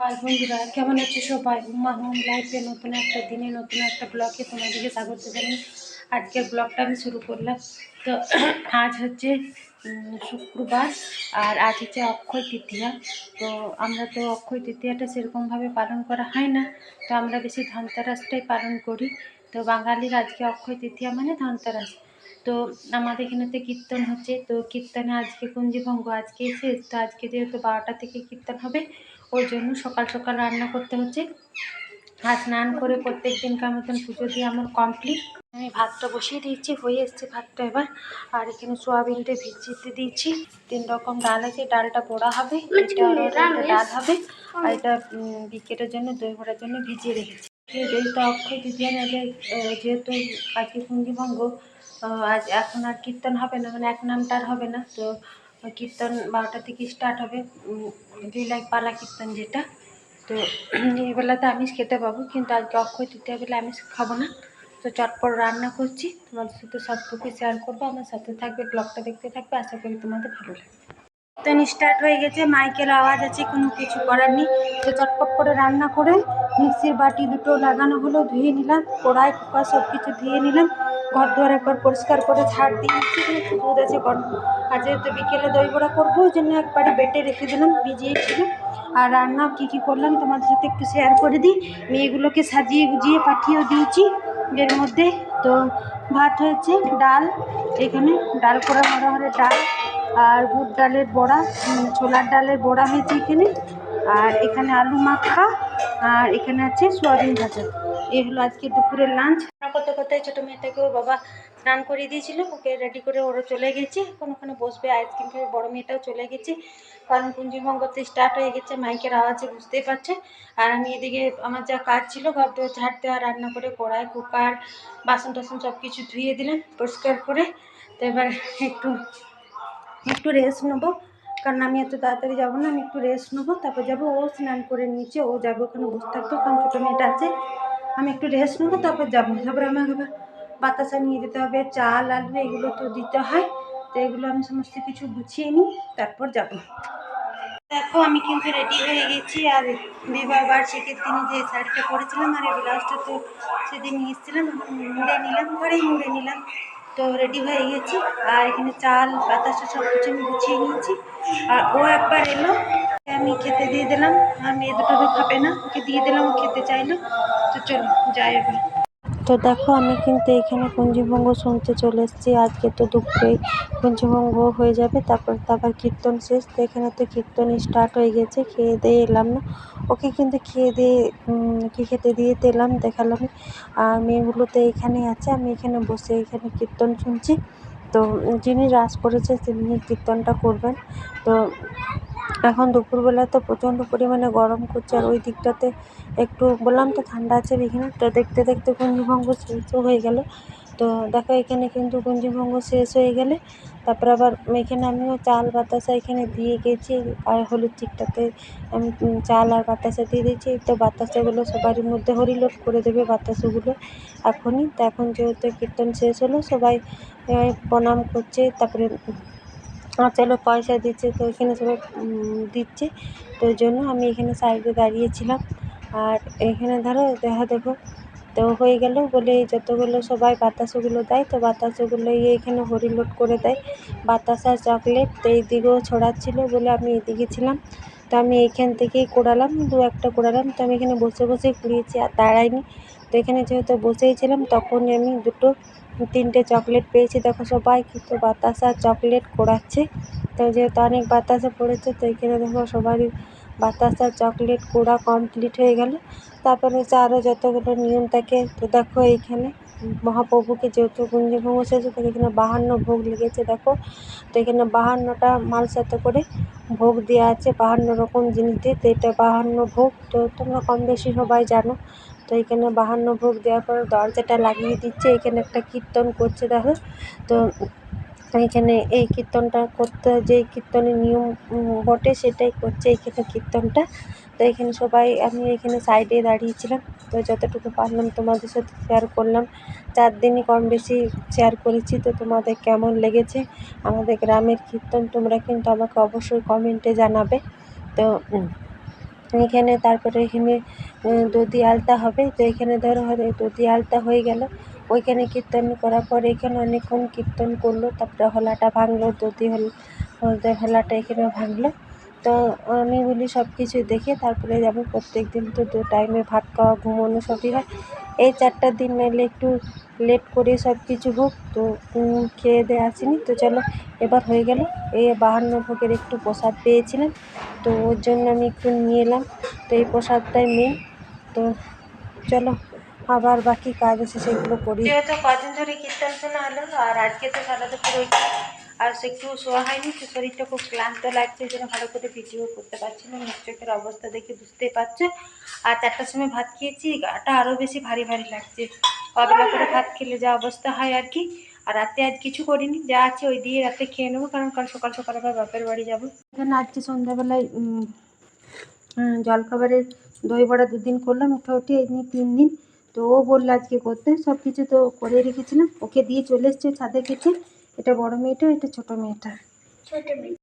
High বন্ধুরা, কেমন আছো সবাই? উমা হোম লাইফে নতুন একটা দিনে, নতুন একটা ব্লগে তোমাদেরকে স্বাগত জানাই। আজকের ব্লগটা আমি শুরু করলাম। তো আজ হচ্ছে শুক্রবার আর আজ হচ্ছে অক্ষয় তৃতীয়া। তো আমরা তো অক্ষয় তৃতীয়াটা সেরকমভাবে পালন করা হয় না। তো আমরা বেশি ধনতেরাসটাই পালন করি। তো বাঙালির আজকে অক্ষয় তৃতীয়া মানে ধনতেরাস। তো আমাদের এখানেতে কীর্তন হচ্ছে। তো কীর্তনে আজকে কুঞ্জিভঙ্গ আজকে শেষ। তো আজকে যেহেতু বারোটা থেকে কীর্তন হবে ওই জন্য সকাল সকাল রান্না করতে হচ্ছে। আর স্নান করে প্রত্যেক দিনকার মতন পুজো দিয়ে আমার কমপ্লিট আমি ভাতটা বসিয়ে দিয়েছি হয়ে এসছে ভাতটা এবার। আর এখানে সোয়াবিনটা ভিজিয়ে দিয়েছি। তিন রকম ডাল আছে ডালটা পোড়া হবে ডাল হবে। আর এটা উম, বিকেলের জন্য দই বড়ার জন্য ভিজিয়ে রেখেছি। যেহেতু অক্ষয় তৃতীয়া নাহলে যেহেতু আজকে কুঞ্জিভঙ্গ আজ এখন আর কীর্তন হবে না মানে এক নামটা আর হবে না তো কীর্তন বারোটা থেকে স্টার্ট হবে লীলায় পালা কীর্তন যেটা। তো এই বেলাতে আমিষ খেতে পাবো, কিন্তু আজকে অক্ষয় তৃতীয় বেলা আমিষ খাব না। তো চটপট রান্না করছি, তোমাদের সাথে সবটুকু শেয়ার করব, আমার সাথে থাকবে ব্লগটা দেখতে থাকবে, আশা করি তোমাদের ভালো লাগবে। কীর্তন স্টার্ট হয়ে গেছে, মাইকের আওয়াজ আছে, কোনো কিছু করার নেই। তো চটপট করে রান্না করে মিক্সির বাটি দুটো লাগানো হলো, ধুয়ে নিলাম, কড়াই, কুকার সব কিছু ধুয়ে নিলাম। ঘর দুয়ার একবার পরিষ্কার করে ঝাড় দিয়েছি একটু দুধ আছে গরম। আর যেহেতু বিকেলে দই বড়া করব, ওই জন্য একবারে বেটে রেখে দিলাম ভিজিয়েছিল আর রান্না কী কী করলাম, তোমাদের সাথে একটু শেয়ার করে দিই। মেয়েগুলোকে সাজিয়ে গুজিয়ে পাঠিয়েও দিয়েছি এর মধ্যে। তো ভাত হয়েছে, ডাল, এখানে ডাল করা মনে ডাল আর বুট ডালের বড়া ছোলার ডালের বড়া হয়েছে এখানে। আর এখানে আলু মাখা, আর এখানে আছে সোয়াবিন ভাজা। এই হলো আজকে দুপুরের লাঞ্চ করতে করতে ছোটো মেয়েটাকে ওর বাবা স্নান করিয়ে দিয়েছিল, ওকে রেডি করে ওরা চলে গেছে। এখন ওখানে বসবে আইসক্রিম খাবে বড় মেয়েটাও চলে গেছে। কারণ পুঞ্জিভঙ্গতে স্টার্ট হয়ে গেছে, মাইকের আওয়াজে বুঝতেই পারছে। আর আমি এদিকে আমার যা কাজ ছিল, ঘর দুয়ার ঝাড় দেওয়া, রান্না করে কড়াই কুকার বাসন টাসন সব কিছু ধুয়ে দিলাম, পরিষ্কার করে। তো এবার একটু একটু রেস্ট নেব। কারণ আমি এত তাড়াতাড়ি যাব না, আমি একটু রেস্ট নেব, তারপর যাব, ও স্নান করে নিচে, ও যাবে ওখানে বসে থাকবে, কারণ ছোটো মেয়েটা আছে। আমি একটু রেস্ট নেব, তারপর যাব। তারপরে আমাকে আবার বাতাসা নিয়ে যেতে হবে, চাল, আলু, এগুলো তো দিতে হয়। তো এগুলো আমি সমস্ত কিছু গুছিয়ে নিই, তারপর যাব। দেখো, আমি কিন্তু রেডি হয়ে গেছি। আর বিবাহ বার্ষিকের দিনে যে শাড়িটা পরেছিলাম, আর এই ব্লাউজটা তো সেদিন নিয়ে এসেছিলাম এখন মুড়ে নিলাম, ঘরেই মুড়ে নিলাম। তো রেডি হয়ে গেছি। আর এখানে চাল বাতাসা সব কিছু আমি গুছিয়ে নিয়েছি। আর ও একবার এলো আমি খেতে দিয়ে দিলাম। আর মেয়ে দুটো খাবে না, ওকে দিয়ে দিলাম, ও খেতে চাইলো। তো চলো, যাই এবার। তো দেখো, আমি কিন্তু এখানে কুঞ্জিভঙ্গ শুনতে চলে এসেছি। আজকে তো দুপুরে কুঞ্জিভঙ্গ হয়ে যাবে, তারপর তারপর কীর্তন শেষ। তো এখানে তো কীর্তন স্টার্ট হয়ে গেছে, খেয়ে দিয়ে এলাম না। ওকে কিন্তু খেয়ে দিয়ে কি খেতে দিয়ে এলাম, দেখালাম। আর মেয়েগুলো তো এখানে আছে, আমি এখানে বসে এখানে কীর্তন শুনছি। তো যিনি রাস করেছে, তিনি কীর্তনটা করবেন। তো এখন দুপুরবেলা তো প্রচণ্ড পরিমাণে গরম করছে আর ওই দিকটাতে একটু বললাম তো ঠান্ডা আছে তো দেখতে দেখতে কুঞ্জিভঙ্গ শেষও হয়ে গেল। তো দেখো এখানে কিন্তু কুঞ্জিভঙ্গ শেষ হয়ে গেলে, তারপর আবার এখানে আমিও চাল বাতাসা এখানে দিয়ে গেছি আর হলুদ চিকটাতে আমি চাল আর বাতাসা দিয়ে দিয়েছি। তো বাতাসাগুলো সবারই মধ্যে হরিলোট করে দেবে বাতাসাগুলো এখনই। তো এখন যেহেতু কীর্তন শেষ হলো, সবাই প্রণাম করছে, তারপরে আঁচালো পয়সা দিচ্ছে, তো এখানে সবাই দিচ্ছে। তো ওই জন্য আমি এখানে সাইডে দাঁড়িয়েছিলাম। আর এখানে ধরো, দেখা দেখো তো হয়ে গেল বলে যতগুলো সবাই বাতাসাগুলো দেয়, তো বাতাসাগুলো এখানে হরিলোট করে দেয়। বাতাসা চকলেট তো এইদিকেও ছড়াচ্ছিলো বলে আমি এদিকে ছিলাম। তো আমি এইখান থেকেই কুড়ালাম, দু একটা কুড়ালাম। তো আমি এখানে বসে বসে কুড়িয়েছি, আর দাঁড়াইনি তো এখানে যেহেতু বসেই ছিলাম, তখনই আমি দুটো, তিনটে চকলেট পেয়েছি। দেখো সবাই কিন্তু বাতাসা চকলেট কুড়াচ্ছে। তো যেহেতু অনেক বাতাসা পড়েছে, তো এখানে দেখো সবারই বাতাসা চকলেট কুড়া কমপ্লিট হয়ে গেল। তারপরে হচ্ছে আরও যতগুলো নিয়ম থাকে, তো দেখো এইখানে মহাপ্রভুকে যেহেতু কুঞ্জভঙ্গ শেষ তো এখানে বাহান্ন ভোগ লেগেছে, দেখো। তো এখানে বাহান্নটা মাল সাথে করে ভোগ দেওয়া আছে, বাহান্ন রকম জিনিস। দিয়ে তো এটা বাহান্ন ভোগ, তো তোমরা কম বেশি সবাই জানো। তো এখানে বাহান্ন ভোগ দেওয়ার পর দরজাটা লাগিয়ে দিচ্ছে, এখানে একটা কীর্তন করছে দেখো। তো এখানে এই কীর্তনটা করতে যে কীর্তনের নিয়ম বটে সেটাই করছে এখানে কীর্তনটা। তো এখানে সবাই, আমি এখানে সাইডে দাঁড়িয়েছিলাম, তো যতটুকু পারলাম তোমাদের সাথে শেয়ার করলাম। চার দিনই কম বেশি শেয়ার করেছি, তো তোমাদের কেমন লেগেছে? আমাদের গ্রামের কীর্তন তোমরা কিন্তু আমাকে অবশ্যই কমেন্টে জানাবে। তো এখানে তারপরে এখানে দধি আলতা হবে। তো এখানে ধরো দধি আলতা হয়ে গেল। ওইখানে কীর্তন করার পর এখানে অনেকক্ষণ কীর্তন করল। তারপরে হলাটা ভাঙলো, দধি হল, হলাটা এখানে ভাঙলো। তো আমি বলি সব কিছু দেখে তারপরে যাব। প্রত্যেক দিন তো দু টাইমে ভাত খাওয়া ঘুমোনো সবই হয়। এই চারটা দিন নাহলে একটু লেট করে সব কিছু হোক, তো খেয়ে দিয়ে আসিনি তো চলো, এবার হয়ে গেল। এই বাহান্ন ভোগের একটু প্রসাদ পেয়েছিলাম। তো ওর জন্য আমি একটু নিয়ে এলাম। তো এই প্রসাদটাই মেন তো চলো, আবার বাকি কাজ আছে, সেগুলো করি। কদিন ধরে কীর্তন শোনা হলো, আর আজকে তো সারা দুপুর ওই আর একটু শোয়া হয়নি তো শরীরটা খুব ক্লান্ত লাগছে যেন ভালো করে ভিডিও করতে পারছি না। মুখ চোখের অবস্থা দেখে বুঝতেই পারছ। আর চারটার সময় ভাত খেয়েছি, গাটা আরও বেশি ভারী ভারী লাগছে। কবেলা করে ভাত খেলে যা অবস্থা হয় আর কি। আর রাতে আজ কিছু করিনি, যা আছে ওই দিয়ে রাতে খেয়ে নেব, কারণ কাল সকাল সকাল আবার বাপের বাড়ি যাব। এখানে আজকে সন্ধ্যাবেলায় জলখাবারের দই বড়া দুদিন করলাম মোটামুটি এই নিয়ে তিন দিন। তো ও বলল আজকে করতে সব কিছু তো করে রেখেছিলাম। ওকে দিয়ে চলে এসছে, ছাদে গেছে। এটা বড় মেয়েটা এটা ছোট মেয়েটা ছোট মেয়ে।